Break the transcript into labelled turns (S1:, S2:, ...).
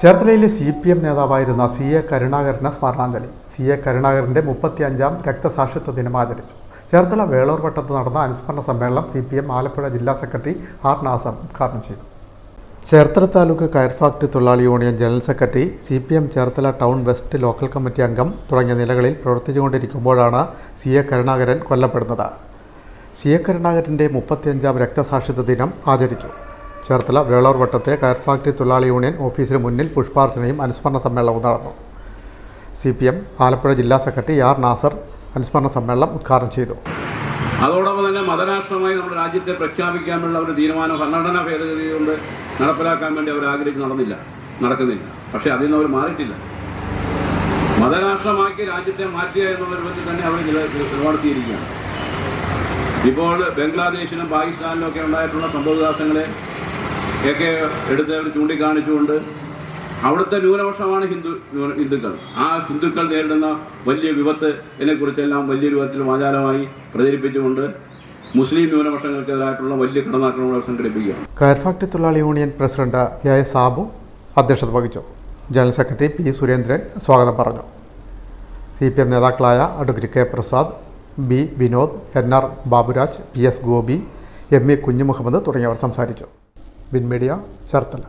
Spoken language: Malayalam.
S1: ചേർത്തലയിലെ സി പി എം നേതാവായിരുന്ന സി എ കരുണാകരന് സ്മരണാഞ്ജലി. സി എ കരുണാകരന്റെ മുപ്പത്തിയഞ്ചാം രക്തസാക്ഷിത്വ ദിനം ആചരിച്ചു. ചേർത്തല വേളൂർ വട്ടത്ത് നടന്ന അനുസ്മരണ സമ്മേളനം സി പി എം ആലപ്പുഴ ജില്ലാ സെക്രട്ടറി ആർ നാസം ഉദ്ഘാടനം ചെയ്തു. ചേർത്തല താലൂക്ക് കയർ ഫാക്ടറി തൊഴിലാളി union general secretary C P M Cherthala town west local committee അംഗം തുടങ്ങിയ നിലകളിൽ പ്രവർത്തിച്ചുകൊണ്ടിരിക്കുമ്പോഴാണ് സി എ കരുണാകരൻ കൊല്ലപ്പെടുന്നത്. സി എ കരുണാകരന്റെ മുപ്പത്തിയഞ്ചാം രക്തസാക്ഷിത്വ ദിനം ആചരിച്ചു. ചേർത്തല വേളൂർ വട്ടത്തെ കയർ ഫാക്ടറി തൊഴിലാളി യൂണിയൻ ഓഫീസിന് മുന്നിൽ പുഷ്പാർച്ചനയും അനുസ്മരണ സമ്മേളനവും നടന്നു. സി പി എം ആലപ്പുഴ ജില്ലാ സെക്രട്ടറി ആർ നാസർ അനുസ്മരണ സമ്മേളനം ഉദ്ഘാടനം ചെയ്തു.
S2: അതോടൊപ്പം തന്നെ മതരാഷ്ട്രമായി നമ്മുടെ രാജ്യത്തെ പ്രഖ്യാപിക്കാനുള്ള ഒരു തീരുമാനം ഭരണഘടനാ ഭേദഗതി കൊണ്ട് നടപ്പിലാക്കാൻ വേണ്ടി അവർ ആഗ്രഹിച്ച് നടന്നില്ല നടക്കുന്നില്ല. പക്ഷേ അതിൽ നിന്ന് അവർ മാറിയിട്ടില്ല. മതരാഷ്ട്രമാക്കി രാജ്യത്തെ മാറ്റുക എന്നുള്ള രൂപത്തിൽ തന്നെ അവർ ഒരുപാട് സ്വീകരിക്കുകയാണ് ഇപ്പോൾ ബംഗ്ലാദേശിലും പാകിസ്ഥാനിലും ഒക്കെ ഉണ്ടായിട്ടുള്ള സംഭവവികാസങ്ങളെ ഒക്കെ എടുത്ത് അവർ ചൂണ്ടിക്കാണിച്ചുകൊണ്ട് അവിടുത്തെ ന്യൂനപക്ഷമാണ് ഹിന്ദു ഹിന്ദുക്കൾ. ആ ഹിന്ദുക്കൾ നേരിടുന്ന വലിയ വിപത്ത് ഇതിനെക്കുറിച്ചെല്ലാം വലിയ രൂപത്തിൽ വാചാലമായി പ്രചരിപ്പിച്ചുകൊണ്ട് മുസ്ലിം ന്യൂനപക്ഷങ്ങൾക്കെതിരായിട്ടുള്ള വലിയ കടന്നാക്രമണം സംഘടിപ്പിക്കുകയാണ്.
S1: കയർ ഫാക്ടറി തൊഴിലാളി യൂണിയൻ പ്രസിഡന്റ് എ സാബു അധ്യക്ഷത വഹിച്ചു. ജനറൽ സെക്രട്ടറി പി സുരേന്ദ്രൻ സ്വാഗതം പറഞ്ഞു. സി പി എം നേതാക്കളായ advocate K Prasad B Vinod N R Baburaj P S Gopi M A Kunjumuhammad തുടങ്ങിയവർ സംസാരിച്ചു. Win media Cherthala.